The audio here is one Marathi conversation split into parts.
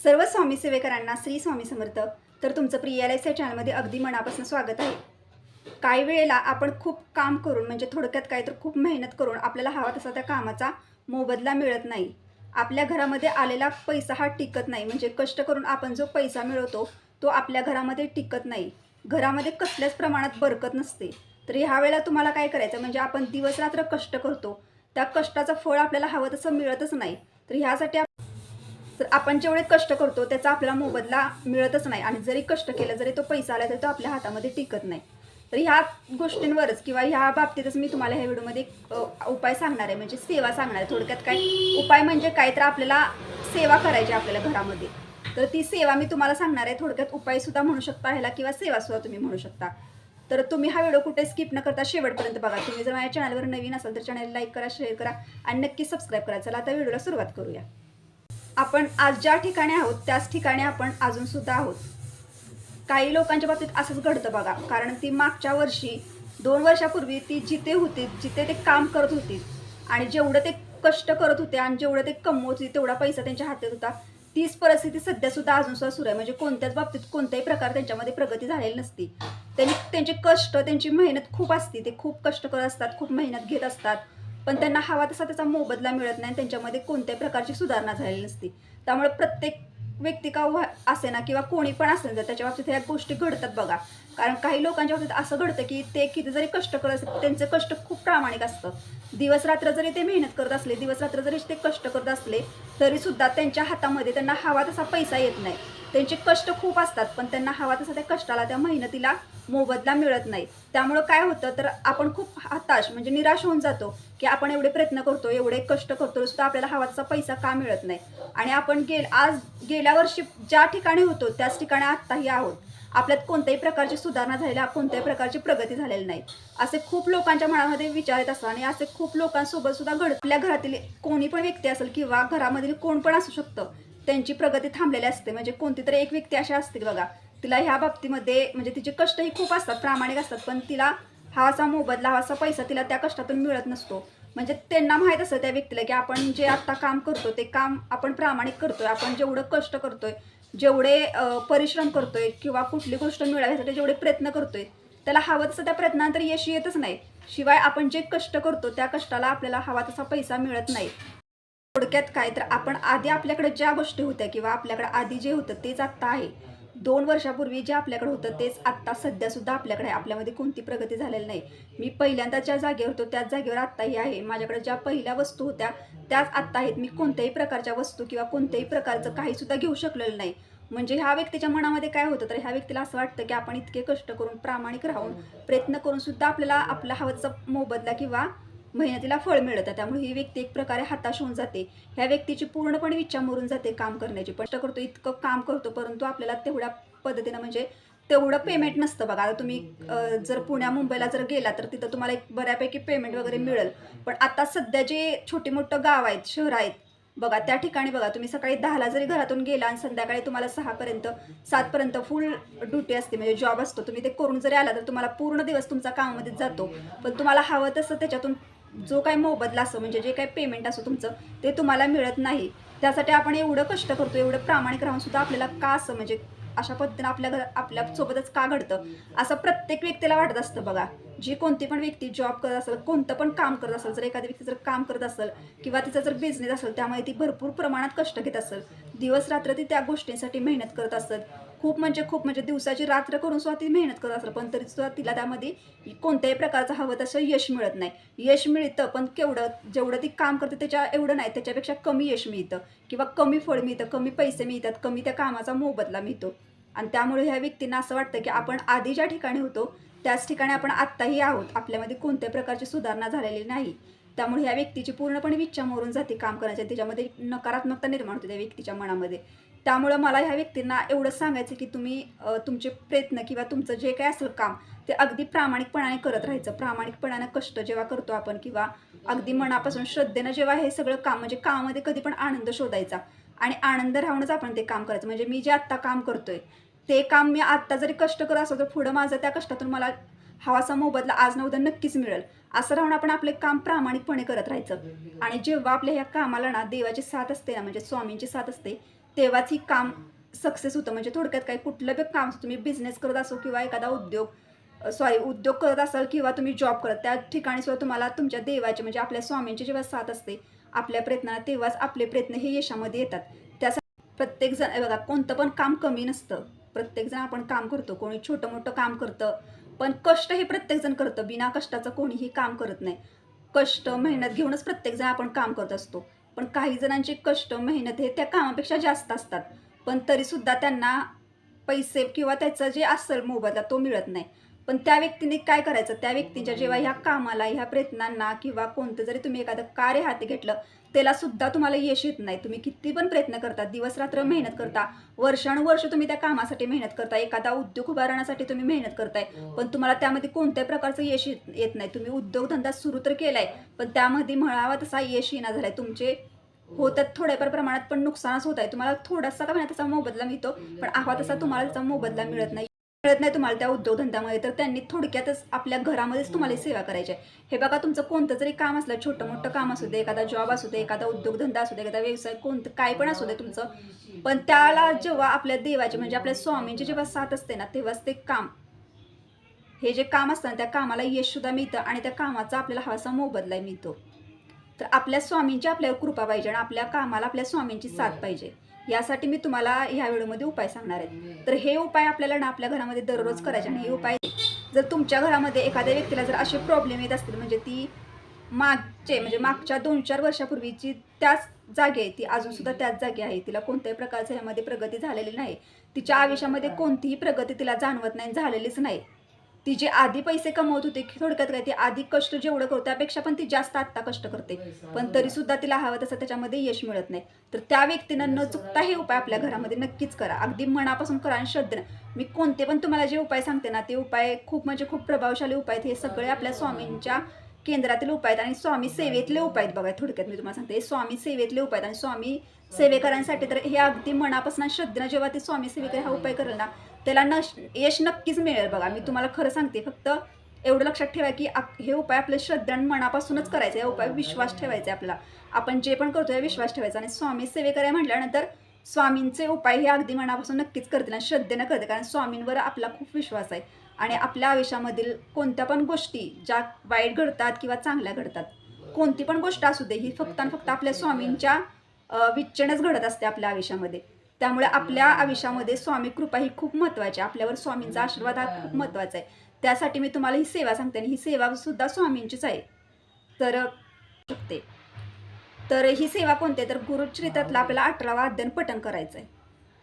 सर्व स्वामी सेवेकरांना श्री स्वामी समर्थ. तर तुमचं प्रियालयच्या चॅनलमध्ये अगदी मनापासून स्वागत आहे. काही वेळेला आपण खूप काम करून म्हणजे थोडक्यात काय तर खूप मेहनत करून आपल्याला हवा तसा त्या कामाचा मोबदला मिळत नाही. आपल्या घरामध्ये आलेला पैसा हा टिकत नाही. म्हणजे कष्ट करून आपण जो पैसा मिळवतो तो आपल्या घरामध्ये टिकत नाही. घरामध्ये कसल्याच प्रमाणात बरकत नसते. तर ह्या वेळेला तुम्हाला काय करायचं? म्हणजे आपण दिवस रात्र कष्ट करतो. त्या कष्टाचं फळ आपल्याला हवं तसं मिळतच नाही. तर ह्यासाठी तर आपण जेवढे कष्ट करतो त्याचा आपला मोबदला मिळतच नाही. आणि जरी कष्ट केलं जरी तो पैसा आला तरी तो आपल्या हातामध्ये टिकत नाही. तर ह्या गोष्टींवरच किंवा ह्या बाबतीतच मी तुम्हाला ह्या व्हिडिओमध्ये एक, उपाय सांगणार आहे. म्हणजे सेवा सांगणार आहे. थोडक्यात काय? उपाय म्हणजे काय तर आपल्याला सेवा करायची आहे आपल्याला घरामध्ये. तर ती सेवा मी तुम्हाला सांगणार आहे. थोडक्यात उपायसुद्धा म्हणू शकता ह्याला किंवा सेवासुद्धा तुम्ही म्हणू शकता. तर तुम्ही हा व्हिडिओ कुठे स्किप न करता शेवटपर्यंत बघा. तुम्ही जर माझ्या चॅनलवर नवीन असाल तर चॅनल लाईक करा शेअर करा आणि नक्की सबस्क्राईब करा. चला आता व्हिडिओला सुरुवात करूया. आपण आज ज्या ठिकाणी आहोत त्याच ठिकाणी आपण अजून सुद्धा आहोत. काही लोकांच्या बाबतीत असंच घडतं बघा कारण ती मागच्या वर्षी दोन वर्षापूर्वी ती जिथे होती जिथे ते काम करत होती आणि जेवढं ते कष्ट करत होते आणि जेवढं ते कमवत होते तेवढा पैसा त्यांच्या हातात होता तीच परिस्थिती सध्या सुद्धा अजून सुद्धा सुरू आहे. म्हणजे कोणत्याच बाबतीत कोणत्याही प्रकार त्यांच्यामध्ये प्रगती झालेली नसती. त्यांनी त्यांचे कष्ट त्यांची मेहनत खूप असते. ते खूप कष्ट करत असतात खूप मेहनत घेत असतात. पण त्यांना हवा तसा त्याचा मोबदला मिळत नाही त्यांच्यामध्ये कोणत्याही प्रकारची सुधारणा झालेली नसते. त्यामुळे प्रत्येक व्यक्ती का व्हा- असे ना किंवा कोणी पण असेल तर त्याच्या बाबतीत ह्या गोष्टी घडतात बघा. कारण काही लोकांच्या बाबतीत असं घडतं की ते किती जरी कष्ट करत असले त्यांचं कष्ट खूप प्रामाणिक असतं. दिवस रात्र जरी ते मेहनत करत असले दिवस रात्र जरी ते कष्ट करत असले तरीसुद्धा त्यांच्या हातामध्ये त्यांना हवा तसा पैसा येत नाही. त्यांचे कष्ट खूप असतात पण त्यांना हवा तसा त्या कष्टाला त्या मेहनतीला मोबदला मिळत नाही. त्यामुळं काय होतं तर आपण खूप हताश म्हणजे निराश होऊन जातो की आपण एवढे प्रयत्न करतो एवढे कष्ट करतो सुद्धा आपल्याला हवा तसा पैसा का मिळत नाही? आणि आपण गेल आज गेल्या वर्षी ज्या ठिकाणी होतो त्याच ठिकाणी आत्ताही आहोत. आपल्यात कोणत्याही प्रकारची सुधारणा झालेल्या कोणत्याही प्रकारची प्रगती झालेली नाही. असे खूप लोकांच्या मनामध्ये विचार येत असतात आणि असे खूप लोकांसोबत सुद्धा घड आपल्या घरातील कोणी पण व्यक्ती असेल किंवा घरामधील कोण पण असू शकतं त्यांची प्रगती थांबलेली असते. म्हणजे कोणती तरी एक व्यक्ती अशी असते बघा तिला ह्या बाबतीमध्ये म्हणजे तिचे कष्टही खूप असतात प्रामाणिक असतात पण तिला हा असा मोबदला हा असा पैसा तिला त्या कष्टातून मिळत नसतो. म्हणजे त्यांना माहीत असतं त्या व्यक्तीला की आपण जे आत्ता काम करतो ते काम आपण प्रामाणिक करतोय आपण जेवढं कष्ट करतोय जेवढे परिश्रम करतोय किंवा कुठली गोष्ट मिळवण्यासाठी जेवढे प्रयत्न करतोय त्याला हवं तसं त्या प्रयत्नानंतर यश येतच नाही. शिवाय आपण जे कष्ट करतो त्या कष्टाला आपल्याला हवा तसा पैसा मिळत नाही. थोडक्यात काय? तर आपण आधी आपल्याकडे ज्या गोष्टी होत्या किंवा आपल्याकडे आधी जे होतं तेच आत्ता आहे. दोन वर्षापूर्वी जे आपल्याकडे होतं तेच आत्ता सध्यासुद्धा आपल्याकडे आहे. आपल्यामध्ये कोणती प्रगती झालेली नाही. मी पहिल्यांदा ज्या जागेवर होतो त्याच जागेवर आत्ताही आहे. माझ्याकडे ज्या पहिल्या वस्तू होत्या त्याच आत्ता आहेत. मी कोणत्याही प्रकारच्या वस्तू किंवा कोणत्याही प्रकारचं काहीसुद्धा घेऊ शकलेलं नाही. म्हणजे ह्या व्यक्तीच्या मनामध्ये काय होतं? तर ह्या व्यक्तीला असं वाटतं की आपण इतके कष्ट करून प्रामाणिक राहून प्रयत्न करून सुद्धा आपल्याला आपला हवाचा मोबदला किंवा मेहनतीला फळ मिळतं. त्यामुळे ही व्यक्ती एक प्रकारे हताश होऊन जाते. ह्या व्यक्तीची पूर्णपणे इच्छा मरून जाते काम करण्याची. कष्ट करतो इतकं काम करतो परंतु आपल्याला तेवढ्या पद्धतीनं म्हणजे तेवढं पेमेंट नसतं. बघा आता तुम्ही जर पुण्या मुंबईला जर गेला तर तिथं तुम्हाला एक बऱ्यापैकी पेमेंट वगैरे मिळेल. पण आता सध्या जे छोटे मोठं गाव आहेत शहर आहेत बघा त्या ठिकाणी बघा तुम्ही सकाळी दहाला जरी घरातून गेला आणि संध्याकाळी तुम्हाला सहापर्यंत सातपर्यंत फुल ड्युटी असते म्हणजे जॉब असतो. तुम्ही ते करून जरी आला तर तुम्हाला पूर्ण दिवस तुमचा कामामध्ये जातो. पण तुम्हाला हवं तसं त्याच्यातून जो काही मोबदला असतो म्हणजे जे काही पेमेंट असतो तुमचं ते तुम्हाला मिळत नाही. त्यासाठी आपण एवढं कष्ट करतो एवढं प्रामाणिक राहूनसुद्धा आपल्याला का असं म्हणजे अशा पद्धतीनं आपल्या घर आपल्या सोबतच का घडतं? असं प्रत्येक व्यक्तीला वाटत असतं बघा. जी कोणती पण व्यक्ती जॉब करत असेल कोणतं पण काम करत असेल जर एखादी व्यक्ती जर काम करत असेल किंवा तिचा जर बिझनेस असेल त्यामुळे ती भरपूर प्रमाणात कष्ट घेत असेल. दिवस रात्र ती त्या गोष्टींसाठी मेहनत करत असत खूप म्हणजे खूप म्हणजे दिवसाची रात्र करून सुद्धा ती मेहनत करत असलं पण तरी सुद्धा तिला त्यामध्ये कोणत्याही प्रकारचं हवं तसं यश मिळत नाही. यश मिळतं पण केवढं जेवढं ती काम करते त्याच्या एवढं नाही त्याच्यापेक्षा कमी यश मिळतं किंवा कमी फळ मिळतं कमी पैसे मिळतात कमी त्या कामाचा मोबदला मिळतो. आणि त्यामुळे ह्या व्यक्तींना असं वाटतं की आपण आधी ज्या ठिकाणी होतो त्याच ठिकाणी आपण आत्ताही आहोत. आपल्यामध्ये कोणत्याही प्रकारची सुधारणा झालेली नाही. त्यामुळे ह्या व्यक्तीची पूर्णपणे इच्छा मोरून जाते काम करण्याची. त्याच्यामध्ये नकारात्मकता निर्माण होते त्या व्यक्तीच्या मनामध्ये. त्यामुळं मला ह्या व्यक्तींना एवढंच सांगायचं की तुम्ही तुमचे प्रयत्न किंवा तुमचं जे काय असेल काम ते अगदी प्रामाणिकपणाने करत राहायचं. प्रामाणिकपणाने कष्ट जेव्हा करतो आपण किंवा अगदी मनापासून श्रद्धेनं जेव्हा हे सगळं काम म्हणजे कामामध्ये कधी पण आनंद शोधायचा आणि आनंद राहूनच आपण ते काम करायचं. म्हणजे मी जे आत्ता काम करतोय ते काम मी आत्ता जरी कष्ट करत असो तर पुढं माझं त्या कष्टातून मला हवासा मोबदला आज ना उद्या नक्कीच मिळेल. असं राहून आपण आपले काम प्रामाणिकपणे करत राहायचं. आणि जेव्हा आपल्या ह्या कामाला ना देवाची साथ असते ना म्हणजे स्वामींची साथ असते तेव्हाच ही काम सक्सेस होतं. म्हणजे थोडक्यात काय कुठलं बी काम तुम्ही बिझनेस करत असो किंवा एखादा उद्योग सॉरी उद्योग करत असाल किंवा तुम्ही जॉब करत त्या ठिकाणी सुद्धा तुम्हाला तुमच्या देवाचे म्हणजे आपल्या स्वामींची जेव्हा साथ असते आपल्या प्रयत्नाला तेव्हाच आपले प्रयत्न हे यशामध्ये येतात. त्यासाठी प्रत्येकजण बघा कोणतं पण काम कमी नसतं. प्रत्येकजण आपण काम करतो. कोणी छोटं मोठं काम करतं पण कष्ट हे प्रत्येकजण करतं. बिना कष्टाचं कोणीही काम करत नाही. कष्ट मेहनत घेऊनच प्रत्येकजण आपण काम करत असतो. पण काही जणांचे कष्ट मेहनत हे त्या कामापेक्षा जास्त असतात. पण तरीसुद्धा त्यांना पैसे किंवा त्याचं जे असेल मोबदला तो मिळत नाही. पण त्या व्यक्तीने काय करायचं? त्या व्यक्तीच्या जेव्हा ह्या कामाला ह्या प्रयत्नांना किंवा कोणतं जरी तुम्ही एखादं कार्य हाती घेतलं त्याला सुद्धा तुम्हाला यश येत नाही. तुम्ही किती पण प्रयत्न करता दिवस रात्र मेहनत करता वर्षानुवर्ष तुम्ही त्या कामासाठी मेहनत करता एखादा उद्योग उभारण्यासाठी तुम्ही मेहनत करताय पण तुम्हाला त्यामध्ये कोणत्याही प्रकारचं यश येत नाही. तुम्ही उद्योगधंदा सुरू तर केलाय पण त्यामध्ये म्हणावा तसा यश येणार झालाय. तुमचे होतात थोड्याफार प्रमाणात पण नुकसानच होत आहे. तुम्हाला थोडासा का त्याचा मोबदला मिळतो पण हवा तसा तुम्हाला त्याचा मोबदला मिळत नाही. मिळत नाही तुम्हाला त्या उद्योगधंद्यामध्ये तर त्यांनी थोडक्यातच आपल्या घरामध्येच तुम्हाला सेवा करायची आहे. हे बघा तुमचं कोणतं जरी काम असलं छोटं मोठं काम असू दे एखादा जॉब असू दे एखादा उद्योगधंदा असू दे एखादा व्यवसाय कोणतं काय पण असू दे तुमचं. पण त्याला जेव्हा आपल्या देवाचे म्हणजे आपल्या स्वामींची जेव्हा साथ असते ना तेव्हाच ते काम. हे जे काम असतं ना त्या कामाला यश सुद्धा मिळतं आणि त्या कामाचा आपल्याला हवासा मोबदला मिळतो. तर आपल्या स्वामींची आपल्यावर कृपा पाहिजे आणि आपल्या कामाला आपल्या स्वामींची साथ पाहिजे. यासाठी मी तुम्हाला ह्या व्हिडिओमध्ये उपाय सांगणार आहे. तर हे उपाय आपल्याला ना आपल्या घरामध्ये दररोज करायचे आणि हे उपाय जर तुमच्या घरामध्ये एखाद्या व्यक्तीला जर असे प्रॉब्लेम येत असतील म्हणजे ती मागचे म्हणजे मागच्या दोन चार वर्षापूर्वीची त्याच जागी आहे ती अजून सुद्धा त्याच जागी आहे. तिला कोणत्याही प्रकारचं ह्यामध्ये प्रगती झालेली नाही. तिच्या आयुष्यामध्ये कोणतीही प्रगती तिला जाणवत नाही झालेलीच नाही. ती जे आधी पैसे कमवत होते की थोडक्यात काय ती आधी कष्ट जेवढं करतो त्यापेक्षा पण ती जास्त आत्ता कष्ट करते. पण तरी सुद्धा तिला हवं तसं त्याच्यामध्ये यश मिळत नाही. तर त्या व्यक्तीनं न चुकता हे उपाय आपल्या घरामध्ये नक्कीच करा. अगदी मनापासून करा आणि श्रद्धेनं मी कोणते पण तुम्हाला जे उपाय सांगते ना ते उपाय खूप म्हणजे खूप प्रभावशाली उपाय आहेत. हे सगळे आपल्या स्वामींच्या केंद्रातील उपाय आहेत आणि स्वामी सेवेतले उपाय आहेत बघा थोडक्यात मी तुम्हाला सांगते. हे स्वामी सेवेतले उपाय आहेत आणि स्वामी सेवेकरांसाठी तर हे अगदी मनापासून श्रद्धेनं जेव्हा ते स्वामी सेवेकर हा उपाय करेल ना त्याला न यश नक्कीच मिळेल बघा. मी तुम्हाला खरं सांगते फक्त एवढं लक्षात ठेवा की हे उपाय आपल्या श्रद्धे आणि मनापासूनच करायचे या उपाय विश्वास ठेवायचा आहे आपला. आपण जे पण करतो या विश्वास ठेवायचा आणि स्वामी सेवेकर म्हटल्यानंतर स्वामींचे उपाय हे अगदी मनापासून नक्कीच करतील आणि श्रद्धेनं करते कारण स्वामींवर आपला खूप विश्वास आहे. आणि आपल्या आयुष्यामधील कोणत्या पण गोष्टी ज्या वाईट घडतात किंवा चांगल्या घडतात कोणती पण गोष्ट असू दे ही फक्त आणि फक्त आपल्या स्वामींच्या विच्छेनच घडत असते आपल्या आयुष्यामध्ये. त्यामुळे आपल्या आयुष्यामध्ये स्वामी कृपा ही खूप महत्त्वाची आहे. आपल्यावर स्वामींचा आशीर्वाद हा खूप महत्त्वाचा आहे. त्यासाठी मी तुम्हाला ही सेवा सांगते आणि ही सेवा सुद्धा स्वामींचीच आहे. तर शकते. तर ही सेवा कोणते आहे? तर गुरुचरित्रातला आपल्याला अठरावा अध्ययन पठण करायचं आहे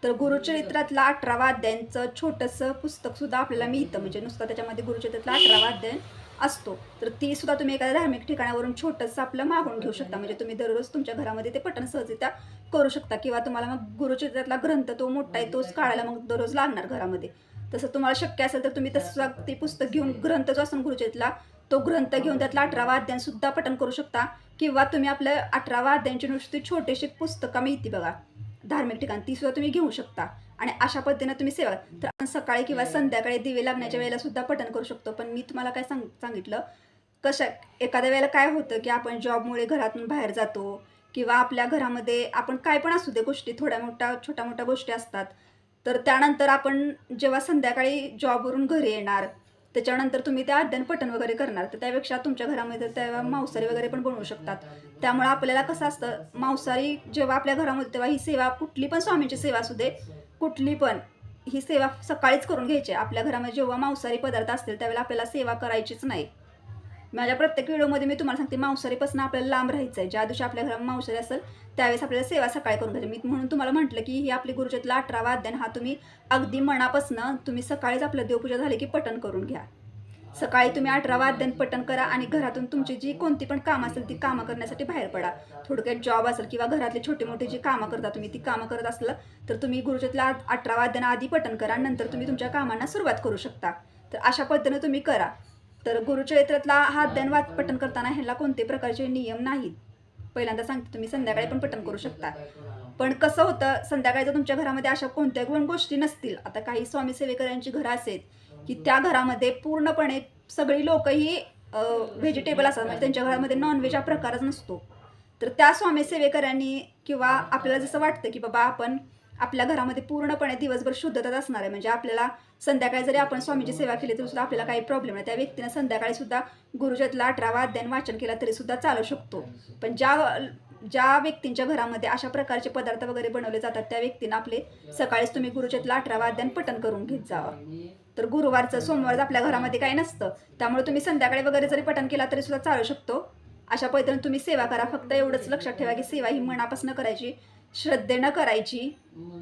तर गुरुचरित्रातला अठरावा अध्यायांचं छोटंसं पुस्तकसुद्धा आपल्याला मिळतं. म्हणजे नुसतं त्याच्यामध्ये गुरुचरित्रातला अठरावा अध्ययन असतो. तर ती सुद्धा तुम्ही एखाद्या धार्मिक ठिकाणावरून छोटंसं आपलं मागून घेऊ शकता. म्हणजे तुम्ही दररोज तुमच्या घरामध्ये ते पठण सहजरित्या करू शकता. किंवा तुम्हाला मग गुरुचरित्रातला ग्रंथ तो मोठा आहे तोच काढायला मग दररोज लागणार घरामध्ये. तसं तुम्हाला शक्य असेल तर तुम्ही तसं ते पुस्तक घेऊन ग्रंथ जो असून गुरुचरित्रातला तो ग्रंथ घेऊन त्यातला अठरावा अध्याय सुद्धा पठण करू शकता. किंवा तुम्ही आपल्या अठरावा अध्यायांची नुसती छोटेशी पुस्तकं मिळती बघा. धार्मिक ठिकाण ती सुद्धा तुम्ही घेऊ शकता. आणि अशा पद्धतीनं तुम्ही सेवा तर आपण सकाळी किंवा संध्याकाळी दिवे लागण्याच्या वेळेला सुद्धा पठण करू शकतो. पण मी तुम्हाला काय सांग सांगितलं? कशा एखाद्या वेळेला काय होतं की आपण जॉबमुळे घरातून बाहेर जातो किंवा आपल्या घरामध्ये आपण काय पण असू दे गोष्टी थोड्या मोठ्या छोट्या मोठ्या गोष्टी असतात. तर त्यानंतर आपण जेव्हा संध्याकाळी जॉबवरून घरी येणार त्याच्यानंतर तुम्ही त्या अध्ययन पठण वगैरे करणार. तर त्यापेक्षा तुमच्या घरामध्ये तेव्हा मांसाहारी वगैरे पण बनवू शकतात. त्यामुळे आपल्याला कसं असतं मांसाहारी जेव्हा आपल्या घरामध्ये तेव्हा ही सेवा कुठली पण स्वामींची सेवा असू दे कुठली पण ही सेवा सकाळीच करून घ्यायची. आपल्या घरामध्ये जेव्हा मांसाहारी पदार्थ असतील त्यावेळेला आपल्याला सेवा करायचीच नाही. माझ्या प्रत्येक व्हिडिओमध्ये मी तुम्हाला सांगते मांसाहारीपासून आपल्याला लांब राहायचं आहे ज्या दिवशी आपल्या घरात मांसाहारी असेल त्यावेळेस आपल्याला सेवा सकाळी करून घ्यायची. मी म्हणून तुम्हाला म्हटलं की ही आपली गुरुचतला अठरावा अध्ययन हा तुम्ही अगदी मनापासून तुम्ही सकाळीच आपलं देवपूजा झाली की पटन करून घ्या. सकाळी तुम्ही अठरावा अध्ययन पटन करा आणि घरातून तुमची जी कोणती पण कामं असेल ती कामं करण्यासाठी बाहेर पडा. थोडक्यात जॉब असेल किंवा घरातले छोटे मोठी जी कामं करता तुम्ही ती कामं करत असलं तर तुम्ही गुरुचतला अठरावा अध्ययन आधी पटन करा. नंतर तुम्ही तुमच्या कामांना सुरुवात करू शकता. तर अशा पद्धतीनं तुम्ही करा. तर गुरुचरित्रातला हा अध्ययन वाच पठण करताना ह्याला कोणते प्रकारचे नियम नाहीत? पहिल्यांदा सांगते तुम्ही संध्याकाळी पण पठण करू शकता. पण कसं होतं संध्याकाळी जर तुमच्या घरामध्ये अशा कोणत्या पण गोष्टी नसतील. आता काही स्वामी सेवेकरांची घरं असेल की त्या घरामध्ये पूर्णपणे सगळी लोक ही व्हेजिटेबल असतात. म्हणजे त्यांच्या घरामध्ये नॉनव्हेज हा प्रकारच नसतो. तर त्या स्वामी सेवेकऱ्यांनी किंवा आपल्याला जसं वाटतं की बाबा आपण आपल्या घरामध्ये पूर्णपणे दिवसभर शुद्धताच असणार आहे. म्हणजे आपल्याला संध्याकाळी जरी आपण स्वामीची सेवा केली तरी सुद्धा आपल्याला काही प्रॉब्लेम नाही. त्या व्यक्तीनं संध्याकाळी सुद्धा गुरुजतला अठरावा अध्ययन वाचन केला तरी सुद्धा चालू शकतो. पण ज्या ज्या व्यक्तींच्या घरामध्ये अशा प्रकारचे पदार्थ वगैरे बनवले जातात त्या व्यक्तींना आपले सकाळीच तुम्ही गुरुचतला अठरावा अध्ययन पठण करून घेत जावं. तर गुरुवारचं सोमवारचं आपल्या घरामध्ये काही नसतं. त्यामुळे तुम्ही संध्याकाळी वगैरे जरी पठण केला तरी सुद्धा चालू शकतो. अशा पद्धतीने तुम्ही सेवा करा. फक्त एवढंच लक्षात ठेवा की सेवा ही मनापासून करायची श्रद्धेनं करायची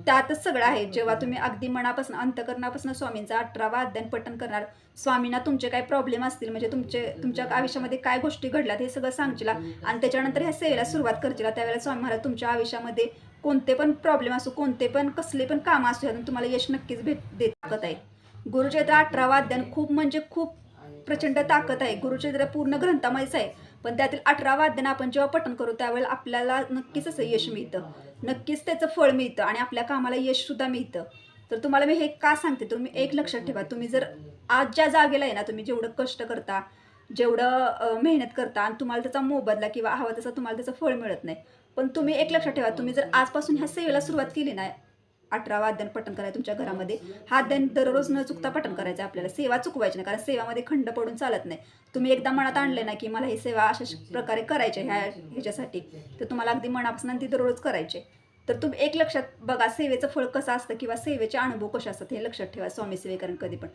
त्यातच सगळं आहे. जेव्हा तुम्ही अगदी मनापासून अंतकरणापासून स्वामींचा अठरावा अध्ययन पठण करणार स्वामींना तुमचे काय प्रॉब्लेम असतील? म्हणजे तुमचे तुमच्या आयुष्यामध्ये काय गोष्टी घडल्यात हे सगळं सांगशीला आणि त्याच्यानंतर ह्या सेवेला सुरुवात करशीला त्यावेळेला स्वामी महाराज तुमच्या आयुष्यामध्ये कोणते पण प्रॉब्लेम असो कोणते पण कसले पण कामं असो यातून तुम्हाला यश नक्कीच भेट देत ताकद आहे. गुरुचरित्र अठरावा अध्ययन खूप म्हणजे खूप प्रचंड ताकद आहे. गुरुचरित्र पूर्ण ग्रंथामध्येच आहे. पण त्यातील अठरावा अध्ययन आपण जेव्हा पठण करू त्यावेळेला आपल्याला नक्कीच असं यश मिळतं. नक्कीच त्याचं फळ मिळतं आणि आपल्या कामाला यशसुद्धा मिळतं. तर तुम्हाला मी हे का सांगते? तुम्ही एक लक्षात ठेवा. तुम्ही जर आज ज्या जागेला आहे ना तुम्ही जेवढं कष्ट करता जेवढं मेहनत करता आणि तुम्हाला त्याचा मोबदला किंवा हवा तसा तुम्हाला त्याचं फळ मिळत नाही. पण तुम्ही एक लक्षात ठेवा. तुम्ही जर आजपासून ह्या सेवेला सुरुवात केली ना अठरावा अध्ययन पठण करायचं तुमच्या घरामध्ये. हा अध्ययन दररोज न चुकता पठण करायचं आहे आपल्याला. सेवा चुकवायची नाही कारण सेवामध्ये खंड पडून चालत नाही. तुम्ही एकदा मनात आणले ना की मला ही सेवा अशा प्रकारे करायची आहे ह्या ह्याच्यासाठी. तर तुम्हाला अगदी मनापासून ती दररोज करायची तर तुम्ही एक लक्षात बघा सेवेचं फळ कसं असतं किंवा सेवेचे अनुभव कसे असतात हे लक्षात ठेवा स्वामी सेवेकरण कधी पण.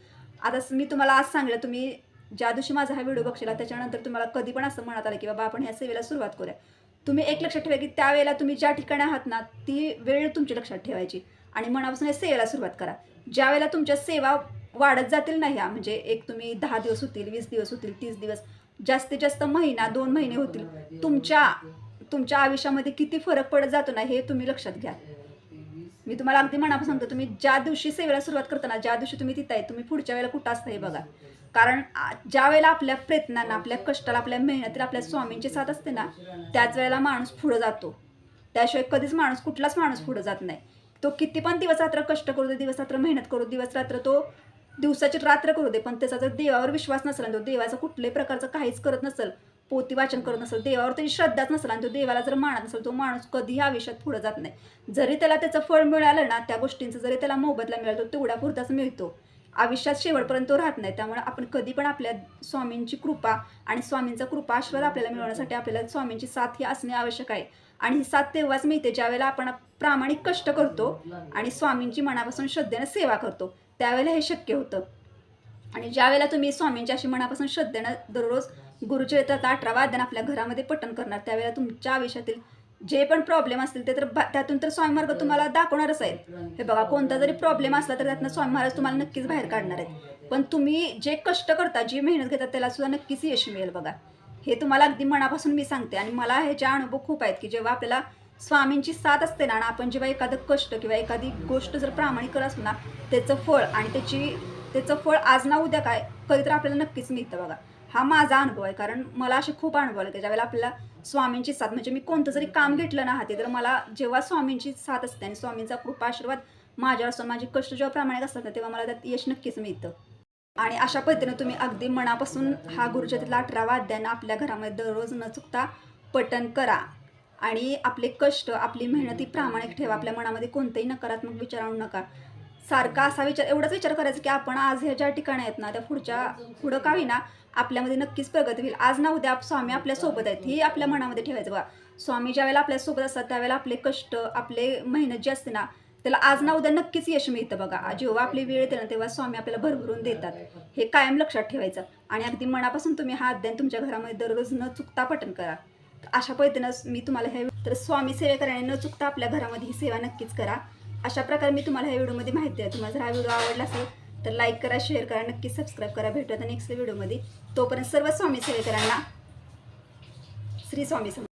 आता मी तुम्हाला आज सांगलं तुम्ही ज्या दिवशी माझा हा व्हिडिओ बघशीला त्याच्यानंतर तुम्हाला कधी पण असं म्हणत आलं की बाबा आपण ह्या सेवेला सुरुवात करूया. तुम्ही एक लक्षात ठेवा की त्यावेळेला तुम्ही ज्या ठिकाणी आहात ना ती वेळ तुमची लक्षात ठेवायची. आणि मनापासून सेवेला सुरुवात करा. ज्या वेळेला तुमच्या सेवा वाढत जातील ना ह्या म्हणजे एक तुम्ही दहा दिवस होतील वीस दिवस होतील तीस दिवस जास्तीत जास्त महिना दोन महिने होतील तुमच्या तुमच्या आयुष्यामध्ये किती फरक पडत जातो ना हे तुम्ही लक्षात घ्या. मी तुम्हाला अगदी मनापासून सांगतो तुम्ही ज्या दिवशी सेवेला सुरुवात करताना ज्या दिवशी तुम्ही तिथं आहे तुम्ही पुढच्या वेळेला कुठं असता हे बघा. कारण ज्या वेळेला आपल्या प्रयत्नांना आपल्या कष्टाला आपल्या मेहनतीला आपल्या स्वामींची साथ असते ना त्याच वेळेला माणूस पुढं जातो. त्याशिवाय कधीच माणूस कुठलाच माणूस पुढं जात नाही. तो किती पण दिवस रात्र कष्ट करू दे दिवस रात्र मेहनत करू दिवस रात्र तो दिवसाची रात्र करू दे पण त्याचा जर देवावर विश्वास नसेल आणि तो देवाचं कुठल्याही प्रकारचं काहीच करत नसेल पोती वाचन करत नसेल देवावर त्याची श्रद्धाच नसेल आणि तो देवाला जर मानत नसेल तो माणूस कधीही आयुष्यात पुढे जात नाही. जरी त्याला त्याचं फळ मिळालं ना त्या गोष्टींचं जरी त्याला मोबदला मिळाला तो तेवढा पुरताच मिळतो. आयुष्यात शेवटपर्यंत राहत नाही. त्यामुळे आपण कधी पण आपल्या स्वामींची कृपा आणि स्वामींचा कृपा आशीर्वाद आपल्याला मिळवण्यासाठी आपल्याला स्वामींची साथ ही असणे आवश्यक आहे. आणि ही साथ तेव्हाच मिळते ज्यावेळेला आपण प्रामाणिक कष्ट करतो आणि स्वामींची मनापासून श्रद्धेने सेवा करतो. त्यावेळेला हे शक्य होतं. आणि ज्यावेळेला तुम्ही स्वामींची अशी मनापासून श्रद्धेनं दररोज गुरुचरित्राचा अठरा वादन आपल्या घरामध्ये पठण करणार त्यावेळेला तुमच्या आयुष्यातील जे पण प्रॉब्लेम असतील ते तर त्यातून तर स्वामी मार्ग तुम्हाला दाखवणारच आहेत. हे बघा कोणता जरी प्रॉब्लेम असला तर त्यातनं स्वामी महाराज तुम्हाला नक्कीच बाहेर काढणार आहेत. पण तुम्ही जे कष्ट करता जी मेहनत घेता त्याला सुद्धा नक्कीच यश मिळेल बघा. हे तुम्हाला अगदी मनापासून मी सांगते आणि मला ह्याचे अनुभव खूप आहेत की जेव्हा आपल्याला स्वामींची साथ असते ना आणि आपण जेव्हा एखादं कष्ट किंवा एखादी गोष्ट जर प्रामाणिक असू ना त्याचं फळ आणि त्याची त्याचं फळ आज ना उद्या काय कधी तर आपल्याला नक्कीच मिळतं बघा. हा माझा अनुभव आहे. कारण मला असे खूप अनुभव आले. की ज्यावेळेला आपल्याला स्वामींची साथ म्हणजे मी कोणतं जरी काम घेतलं ना हाती तर मला जेव्हा स्वामींची साथ असते आणि स्वामींचा कृपा आशीर्वाद माझ्यावर असतो माझे कष्ट जेव्हा प्रामाणिक असतात ना तेव्हा मला त्यात यश नक्कीच मिळतं. आणि अशा पद्धतीने तुम्ही अगदी मनापासून हा गुरुचरित्रातला अठरावा अध्याय आपल्या घरामध्ये दररोज न चुकता पठण करा. आणि आपले कष्ट आपली मेहनती प्रामाणिक ठेवा. आपल्या मनामध्ये कोणतेही नकारात्मक विचार आणू नका. सारखा असा विचार एवढाच विचार करायचा की आपण आज ह्या ज्या ठिकाणी आहेत ना त्या पुढच्या पुढं का होईना आपल्यामध्ये नक्कीच प्रगती होईल. आज ना उद्या स्वामी आपल्यासोबत आहेत ही आपल्या मनामध्ये ठेवायचं बघा स्वामी ज्या वेळेला असतात त्यावेळेला आपले कष्ट आपले मेहनत जी असते ना त्याला आज ना उद्या नक्कीच यश मिळतं बघा. जेव्हा आपली वेळ येते ना तेव्हा स्वामी आपल्याला भरभरून देतात. हे कायम लक्षात ठेवायचं. आणि अगदी मनापासून तुम्ही हा अध्ययन तुमच्या घरामध्ये दररोज न चुकता पठण करा. तर अशा पद्धतीनं मी तुम्हाला हे तर स्वामी सेवेकराने न चुकता आपल्या घरामध्ये ही सेवा नक्कीच करा. अशा प्रकारे मी तुम्हाला ह्या व्हिडिओमध्ये माहिती आहे. तुम्हाला जर हा व्हिडिओ आवडला असेल तर लाईक करा शेअर करा नक्की सबस्क्राईब करा. भेटूया नेक्स्ट व्हिडिओमध्ये. तोपर्यंत सर्व स्वामी सेवेकरांना श्री स्वामी